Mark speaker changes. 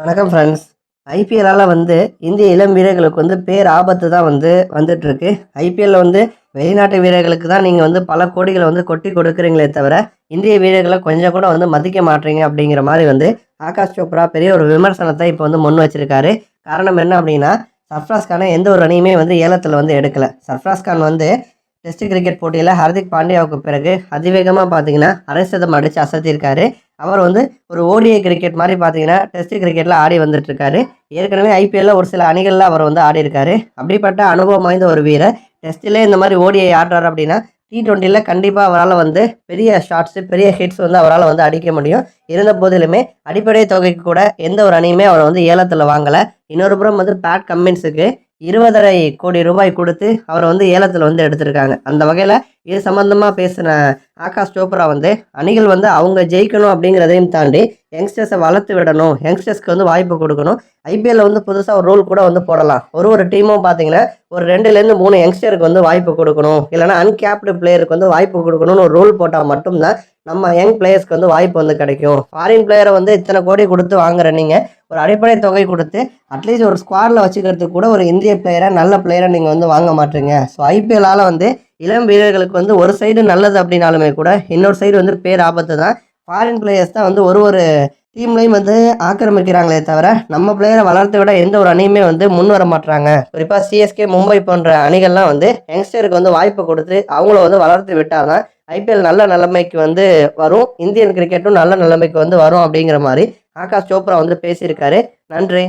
Speaker 1: வணக்கம் ஃப்ரெண்ட்ஸ் ஐபிஎல்லால் வந்து இந்திய இளம் வீரர்களுக்கு வந்து பேர் ஆபத்து தான் வந்து வந்துட்டுருக்கு. ஐபிஎல்ல வந்து வெளிநாட்டு வீரர்களுக்கு தான் நீங்கள் வந்து பல கோடிகளை வந்து கொட்டி கொடுக்குறீங்களே தவிர இந்திய வீரர்களை கொஞ்சம் கூட வந்து மதிக்க மாட்டீங்க அப்படிங்கிற மாதிரி வந்து ஆகாஷ் சோப்ரா பெரிய ஒரு விமர்சனத்தை இப்போ வந்து முன் வச்சிருக்காரு. காரணம் என்ன அப்படின்னா சர்ஃப்ராஸ் கானை எந்த ஒரு அணியுமே வந்து ஏலத்தில் வந்து எடுக்கலை. சர்ஃப்ராஸ் கான் வந்து டெஸ்ட் கிரிக்கெட் போட்டியில் ஹர்திக் பாண்டியாவுக்கு பிறகு அதிவேகமாக பார்த்தீங்கன்னா அரை சதம் அடித்து அசத்தியிருக்காரு அவர் வந்து ஒரு ஓடிஐ கிரிக்கெட் மாதிரி பார்த்தீங்கன்னா டெஸ்ட் கிரிக்கெட்டில் ஆடி வந்துட்டுருக்காரு. ஏற்கனவே ஐபிஎல்ல ஒரு சில அணிகளில் அவர் வந்து ஆடி இருக்காரு அப்படிப்பட்ட அனுபவம் வாய்ந்த ஒரு வீரர். டெஸ்ட்டில் இந்த மாதிரி ஓடிஐ ஆடுறாரு அப்படின்னா டி டுவெண்ட்டியில் கண்டிப்பாக அவரால் வந்து பெரிய ஷாட்ஸு பெரிய ஹிட்ஸ் வந்து அவரால் வந்து அடிக்க முடியும். இருந்த போதிலுமே அடிப்படை தொகைக்கு கூட எந்த ஒரு அணியுமே அவரை வந்து ஏலத்தில் வாங்கலை. இன்னொரு புறம் வந்து பேட் கம்மின்ஸுக்கு இருபதரை கோடி ரூபாய் கொடுத்து அவரை வந்து ஏலத்தில் வந்து எடுத்திருக்காங்க. அந்த வகையில் இது சம்மந்தமாக பேசின ஆகாஷ் சோப்ரா வந்து அணிகள் வந்து அவங்க ஜெயிக்கணும் அப்படிங்கிறதையும் தாண்டி யங்ஸ்டர்ஸை வளர்த்து விடணும். யங்ஸ்டர்ஸ்க்கு வந்து வாய்ப்பு கொடுக்கணும். ஐபிஎல்ல வந்து புதுசாக ஒரு ரூல் கூட வந்து போடலாம். ஒரு ஒரு டீமும் பார்த்தீங்கன்னா ஒரு ரெண்டுலேருந்து மூணு யங்ஸ்டருக்கு வந்து வாய்ப்பு கொடுக்கணும். இல்லைனா அன்கேப்டு பிளேயருக்கு வந்து வாய்ப்பு கொடுக்கணும்னு ஒரு ரூல் போட்டால் மட்டும்தான் நம்ம யங் பிளேயர்ஸ்க்கு வந்து வாய்ப்பு வந்து கிடைக்கும். ஃபாரின் பிளேயரை வந்து இத்தனை கோடி கொடுத்து வாங்குற நீங்கள் ஒரு அடிப்படை தொகை கொடுத்து அட்லீஸ்ட் ஒரு ஸ்குவாடில் வச்சுக்கிறதுக்கு கூட ஒரு இந்திய பிளேயரை நல்ல பிளேயரை நீங்கள் வந்து வாங்க மாட்டீங்க. ஸோ ஐபிஎல்லால் வந்து இளம் வீரர்களுக்கு வந்து ஒரு சைடு நல்லது அப்படின்னாலுமே கூட இன்னொரு சைடு வந்து பேர் ஆபத்து தான். ஃபாரின் பிளேயர்ஸ் தான் வந்து ஒரு ஒரு டீம்லையும் வந்து ஆக்கிரமிக்கிறாங்களே தவிர நம்ம பிளேயரை வளர்த்து விட எந்த ஒரு அணியுமே வந்து முன் வர மாட்டாங்க குறிப்பாக சிஎஸ்கே மும்பை போன்ற அணிகள்லாம் வந்து யங்ஸ்டருக்கு வந்து வாய்ப்பு கொடுத்து அவங்கள வந்து வளர்த்து விட்டாதான் ஐபிஎல் நல்ல நிலைமைக்கு வந்து வரும். இந்தியன் கிரிக்கெட்டும் நல்ல நிலைமைக்கு வந்து வரும் அப்படிங்கிற மாதிரி ஆகாஷ் சோப்ரா வந்து பேசியிருக்காரு. நன்றி.